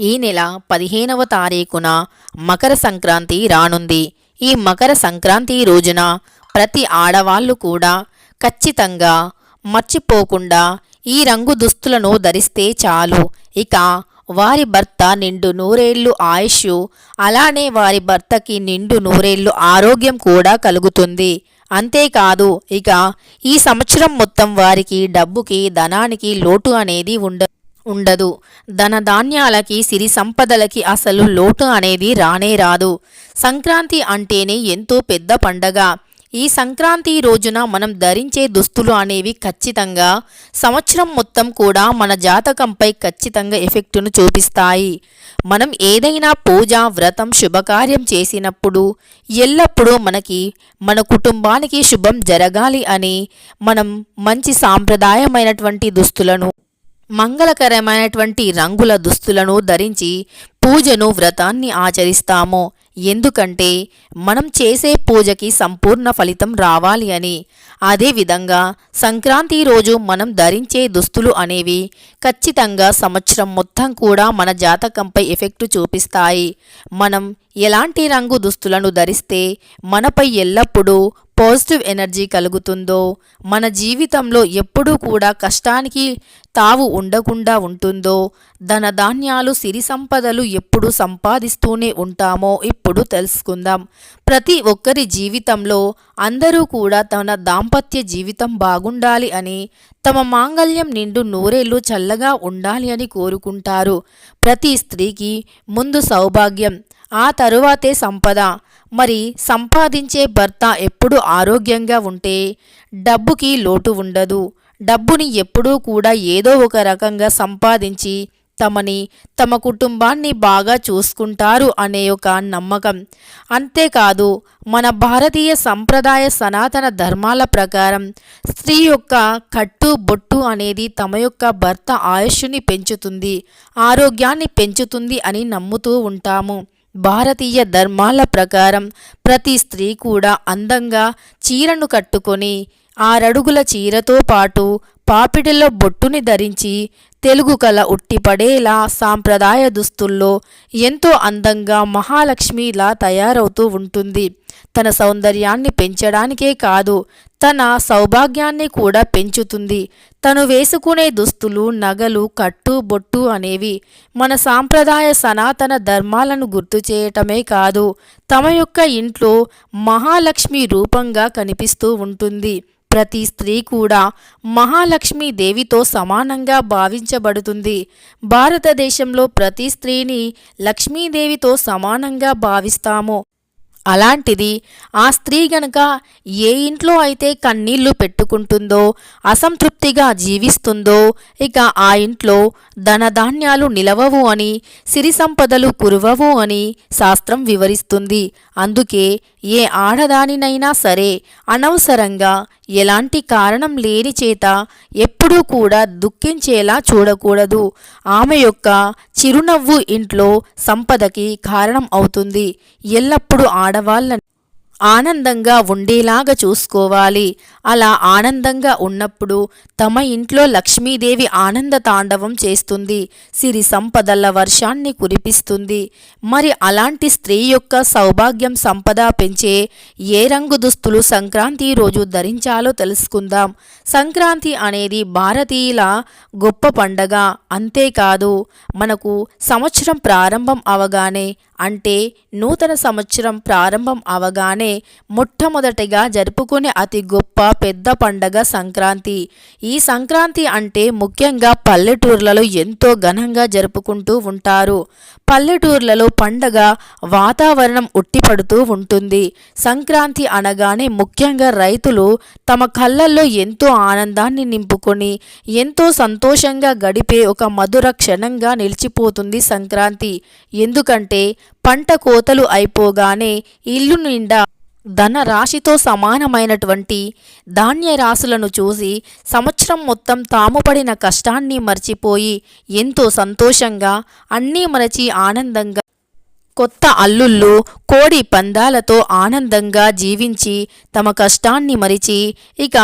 ఈ నెల పదిహేనవ తారీఖున మకర సంక్రాంతి రానుంది. ఈ మకర సంక్రాంతి రోజున ప్రతి ఆడవాళ్ళు కూడా ఖచ్చితంగా మర్చిపోకుండా ఈ రంగు దుస్తులను ధరిస్తే చాలు. ఇక వారి భర్త నిండు నూరేళ్ళు ఆయుష్ అలానే వారి భర్తకి నిండు నూరేళ్ళు ఆరోగ్యం కూడా కలుగుతుంది. అంతేకాదు ఇక ఈ సంవత్సరం మొత్తం వారికి డబ్బుకి ధనానికి లోటు అనేది ఉండదు ఉండదు. ధనధాన్యాలకి సిరి సంపదలకి అసలు లోటు అనేది రానే రాదు. సంక్రాంతి అంటేనే ఎంతో పెద్ద పండగ. ఈ సంక్రాంతి రోజున మనం ధరించే దుస్తులు అనేవి ఖచ్చితంగా సంవత్సరం మొత్తం కూడా మన జాతకంపై ఖచ్చితంగా ఎఫెక్టును చూపిస్తాయి. మనం ఏదైనా పూజ వ్రతం శుభకార్యం చేసినప్పుడు ఎల్లప్పుడూ మనకి మన కుటుంబానికి శుభం జరగాలి అని మనం మంచి సాంప్రదాయమైనటువంటి దుస్తులను మంగళకరమైనటువంటి రంగుల దుస్తులను ధరించి పూజను వ్రతాన్ని ఆచరిస్తాము. ఎందుకంటే మనం చేసే పూజకి సంపూర్ణ ఫలితం రావాలి అని. అదేవిధంగా సంక్రాంతి రోజు మనం ధరించే దుస్తులు అనేవి ఖచ్చితంగా సంవత్సరం మొత్తం కూడా మన జాతకంపై ఎఫెక్టు చూపిస్తాయి. మనం ఎలాంటి రంగు దుస్తులను ధరిస్తే మనపై ఎల్లప్పుడూ పాజిటివ్ ఎనర్జీ కలుగుతుందో మన జీవితంలో ఎప్పుడూ కూడా కష్టానికి తావు ఉండకుండా ఉంటుందో ధనధాన్యాలు సిరి సంపదలు ఎప్పుడు సంపాదిస్తూనే ఉంటామో ఇప్పుడు తెలుసుకుందాం. ప్రతి ఒక్కరి జీవితంలో అందరూ కూడా తన దాంపత్య జీవితం బాగుండాలి అని తమ మాంగళ్యం నిండు నూరేళ్ళు చల్లగా ఉండాలి అని కోరుకుంటారు. ప్రతి స్త్రీకి ముందు సౌభాగ్యం ఆ తరువాతే సంపద మరి సంపాదించే భర్త ఎప్పుడు ఆరోగ్యంగా ఉంటే డబ్బుకి లోటు ఉండదు. డబ్బుని ఎప్పుడూ కూడా ఏదో ఒక రకంగా సంపాదించి తమని తమ కుటుంబాన్ని బాగా చూసుకుంటారు అనే ఒక నమ్మకం. అంతేకాదు మన భారతీయ సంప్రదాయ సనాతన ధర్మాల ప్రకారం స్త్రీ యొక్క కట్టు బొట్టు అనేది తమ యొక్క భర్త ఆయుష్ని పెంచుతుంది ఆరోగ్యాన్ని పెంచుతుంది అని నమ్ముతూ ఉంటాము. భారతీయ ధర్మాల ప్రకారం ప్రతి స్త్రీ కూడా అందంగా చీరను కట్టుకొని ఆరడుగుల చీరతో పాటు పాపిడిలో బొట్టుని ధరించి తెలుగు కళ ఉట్టిపడేలా సాంప్రదాయ దుస్తుల్లో ఎంతో అందంగా మహాలక్ష్మిలా తయారవుతూ ఉంటుంది. తన సౌందర్యాన్ని పెంచడానికే కాదు తన సౌభాగ్యాన్ని కూడా పెంచుతుంది. తను వేసుకునే దుస్తులు నగలు కట్టు బొట్టు అనేవి మన సాంప్రదాయ సనాతన ధర్మాలను గుర్తు చేయటమే కాదు తమ యొక్క ఇంట్లో మహాలక్ష్మి రూపంగా కనిపిస్తూ ఉంటుంది. ప్రతి స్త్రీ కూడా మహాలక్ష్మి దేవితో సమానంగా భావించబడుతుంది. భారతదేశంలో ప్రతి స్త్రీని లక్ష్మీదేవితో సమానంగా భావిస్తాము. అలాంటిది ఆ స్త్రీ గనక ఏ ఇంట్లో అయితే కన్నీళ్ళు పెట్టుకుంటుందో అసంతృప్తిగా జీవిస్తుందో ఇక ఆ ఇంట్లో ధనధాన్యాలు నిలవవు అని సిరి సంపదలు కురవవు అని శాస్త్రం వివరిస్తుంది. అందుకే ఏ ఆడదానినైనా సరే అనవసరంగా ఎలాంటి కారణం లేని చేత ఎప్పుడూ కూడా దుఃఖించేలా చూడకూడదు. ఆమె యొక్క చిరునవ్వు ఇంట్లో సంపదకి కారణం అవుతుంది. ఎల్లప్పుడూ ఆడవాళ్ళని ఆనందంగా ఉండేలాగా చూసుకోవాలి. అలా ఆనందంగా ఉన్నప్పుడు తమ ఇంట్లో లక్ష్మీదేవి ఆనంద తాండవం చేస్తుంది. సిరి సంపదల వర్షాన్ని కురిపిస్తుంది. మరి అలాంటి స్త్రీ యొక్క సౌభాగ్యం సంపద పెంచే ఏ రంగు దుస్తులు సంక్రాంతి రోజు ధరించాలో తెలుసుకుందాం. సంక్రాంతి అనేది భారతీయుల గొప్ప పండగ. అంతేకాదు మనకు సంవత్సరం ప్రారంభం అవగానే అంటే నూతన సంవత్సరం ప్రారంభం అవగానే మొట్టమొదటిగా జరుపుకునే అతి గొప్ప పెద్ద పండగ సంక్రాంతి. ఈ సంక్రాంతి అంటే ముఖ్యంగా పల్లెటూర్లలో ఎంతో ఘనంగా జరుపుకుంటూ ఉంటారు. పల్లెటూర్లలో పండగ వాతావరణం ఉట్టిపడుతూ ఉంటుంది. సంక్రాంతి అనగానే ముఖ్యంగా రైతులు తమ కళ్ళల్లో ఎంతో ఆనందాన్ని నింపుకొని ఎంతో సంతోషంగా గడిపే ఒక మధుర క్షణంగా నిలిచిపోతుంది సంక్రాంతి. ఎందుకంటే పంట కోతలు అయిపోగానే ఇల్లు నిండా ధన రాశితో సమానమైనటువంటి ధాన్య రాశులను చూసి సంవత్సరం మొత్తం తాము పడిన కష్టాన్ని మర్చిపోయి ఎంతో సంతోషంగా అన్నీ మరచి ఆనందంగా కొత్త అల్లుళ్ళు కోడి పందాలతో ఆనందంగా జీవించి తమ కష్టాన్ని మరిచి ఇక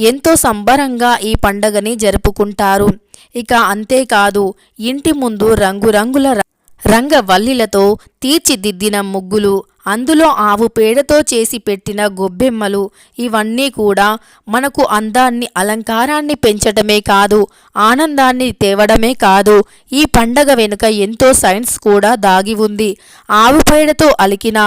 ఎంతో సంబరంగా ఈ పండగని జరుపుకుంటారు. ఇక అంతేకాదు ఇంటి ముందు రంగురంగుల రంగవల్లిలతో తీర్చిదిద్దిన ముగ్గులు అందులో ఆవు పేడతో చేసి పెట్టిన గొబ్బెమ్మలు ఇవన్నీ కూడా మనకు అందాన్ని అలంకారాన్ని పెంచడమే కాదు ఆనందాన్ని తేవడమే కాదు ఈ పండగ వెనుక ఎంతో సైన్స్ కూడా దాగి ఉంది. ఆవు పేడతో అలికిన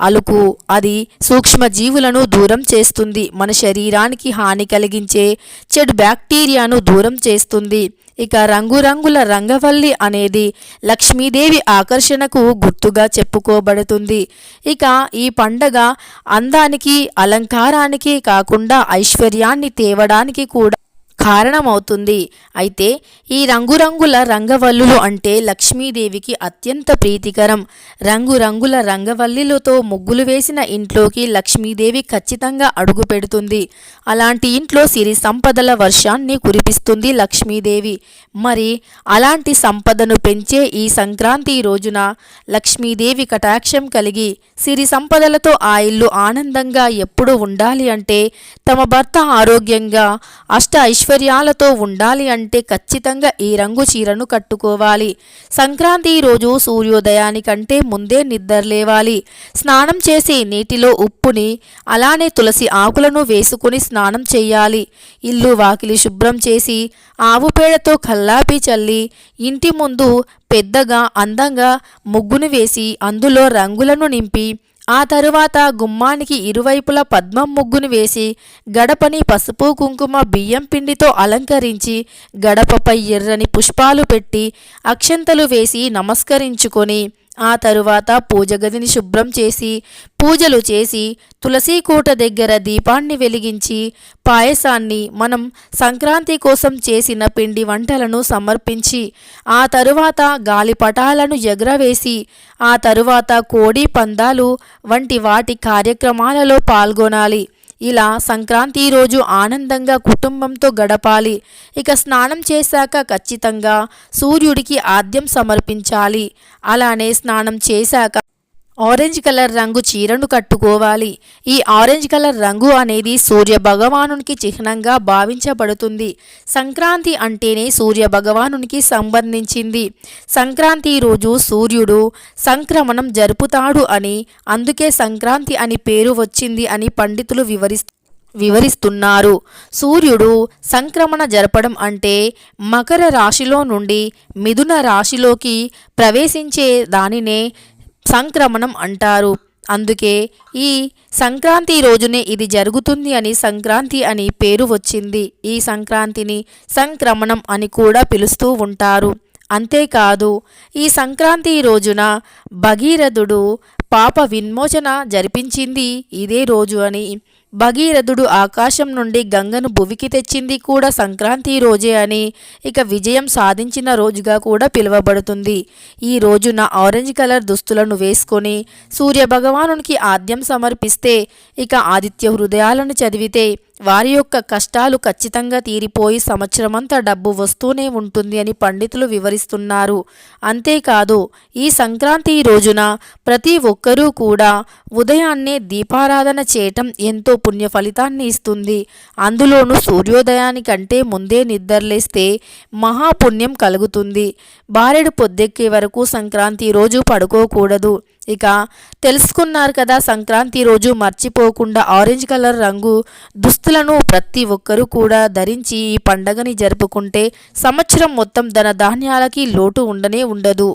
అలుకు అది సూక్ష్మజీవులను దూరం చేస్తుంది మన శరీరానికి హాని కలిగించే చెడు బ్యాక్టీరియాను దూరం చేస్తుంది. ఇక రంగురంగుల రంగవల్లి అనేది లక్ష్మీదేవి ఆకర్షణకు గుర్తుగా చెప్పుకోబడుతుంది. ఇక ఈ పండగ అందానికి అలంకారానికి కాకుండా ఐశ్వర్యాన్ని తేవడానికి కూడా కారణమవుతుంది. అయితే ఈ రంగురంగుల రంగవల్లులు అంటే లక్ష్మీదేవికి అత్యంత ప్రీతికరం. రంగురంగుల రంగవల్లిలతో ముగ్గులు వేసిన ఇంట్లోకి లక్ష్మీదేవి ఖచ్చితంగా అడుగు పెడుతుంది. అలాంటి ఇంట్లో సిరి సంపదల వర్షాన్ని కురిపిస్తుంది లక్ష్మీదేవి. మరి అలాంటి సంపదను పెంచే ఈ సంక్రాంతి రోజున లక్ష్మీదేవి కటాక్షం కలిగి సిరి సంపదలతో ఆ ఇల్లు ఆనందంగా ఎప్పుడు ఉండాలి అంటే తమ భర్త ఆరోగ్యంగా అష్ట ఐశ్వర్యాలతో ఉండాలి అంటే ఖచ్చితంగా ఈ రంగు చీరను కట్టుకోవాలి. సంక్రాంతి రోజు సూర్యోదయానికంటే ముందే నిద్రలేవాలి స్నానం చేసి నీటిలో ఉప్పుని అలానే తులసి ఆకులను వేసుకుని స్నానం చేయాలి. ఇల్లు వాకిలి శుభ్రం చేసి ఆవు పేడతో కల్లాపి చల్లి ఇంటి ముందు పెద్దగా అందంగా ముగ్గును వేసి అందులో రంగులను నింపి ఆ తరువాత గుమ్మానికి ఇరువైపులా పద్మం ముగ్గును వేసి గడపని పసుపు కుంకుమ బియ్యం పిండితో అలంకరించి గడపపై ఎర్రని పుష్పాలు పెట్టి అక్షంతలు వేసి నమస్కరించుకొని ఆ తరువాత పూజ గదిని శుభ్రం చేసి పూజలు చేసి తులసి దగ్గర దీపాన్ని వెలిగించి పాయసాన్ని మనం సంక్రాంతి కోసం చేసిన పిండి వంటలను సమర్పించి ఆ తరువాత గాలిపటాలను ఎగరవేసి ఆ తరువాత కోడి పందాలు వంటి వాటి కార్యక్రమాలలో పాల్గొనాలి. ఇలా సంక్రాంతి రోజు ఆనందంగా కుటుంబంతో గడపాలి. ఇక స్నానం చేశాక ఖచ్చితంగా సూర్యుడికి ఆద్యం సమర్పించాలి. అలానే స్నానం చేశాక ఆరెంజ్ కలర్ రంగు చీరను కట్టుకోవాలి. ఈ ఆరెంజ్ కలర్ రంగు అనేది సూర్య భగవానునికి చిహ్నంగా భావించబడుతుంది. సంక్రాంతి అంటేనే సూర్య భగవానునికి సంబంధించింది. సంక్రాంతి రోజు సూర్యుడు సంక్రమణం జరుపుతాడు అని అందుకే సంక్రాంతి అని పేరు వచ్చింది అని పండితులు వివరిస్తారు వివరిస్తున్నారు. సూర్యుడు సంక్రమణ జరపడం అంటే మకర రాశిలో నుండి మిథున రాశిలోకి ప్రవేశించే దానినే సంక్రమణం అంటారు. అందుకే ఈ సంక్రాంతి రోజునే ఇది జరుగుతుంది అని సంక్రాంతి అని పేరు వచ్చింది. ఈ సంక్రాంతిని సంక్రమణం అని కూడా పిలుస్తూ ఉంటారు. అంతేకాదు ఈ సంక్రాంతి రోజున భగీరథుడు పాప విన్మోచన జరిపించింది ఇదే రోజు అని భగీరథుడు ఆకాశం నుండి గంగను భువికి తెచ్చింది కూడా సంక్రాంతి రోజే అని ఇక విజయం సాధించిన రోజుగా కూడా పిలువబడుతుంది. ఈ రోజున ఆరెంజ్ కలర్ దుస్తులను వేసుకొని సూర్య భగవానునికి ఆద్యం సమర్పిస్తే ఇక ఆదిత్య హృదయాలను చదివితే వారి యొక్క కష్టాలు ఖచ్చితంగా తీరిపోయి సంవత్సరమంతా డబ్బు వస్తూనే ఉంటుంది అని పండితులు వివరిస్తున్నారు. అంతేకాదు ఈ సంక్రాంతి రోజున ప్రతి ఒక్కరూ కూడా ఉదయాన్నే దీపారాధన చేయటం ఎంతో పుణ్య ఫలితాన్ని ఇస్తుంది. అందులోనూ సూర్యోదయానికంటే ముందే నిద్రలేస్తే మహాపుణ్యం కలుగుతుంది. బారెడు పొద్దెక్కే వరకు సంక్రాంతి రోజు పడుకోకూడదు. ఇక తెలుసుకున్నారు కదా సంక్రాంతి రోజు మర్చిపోకుండా ఆరెంజ్ కలర్ రంగు దుస్తులను ప్రతి ఒక్కరూ కూడా ధరించి ఈ పండగని జరుపుకుంటే సంవత్సరం మొత్తం ధన ధాన్యాలకి లోటు ఉండనే ఉండదు.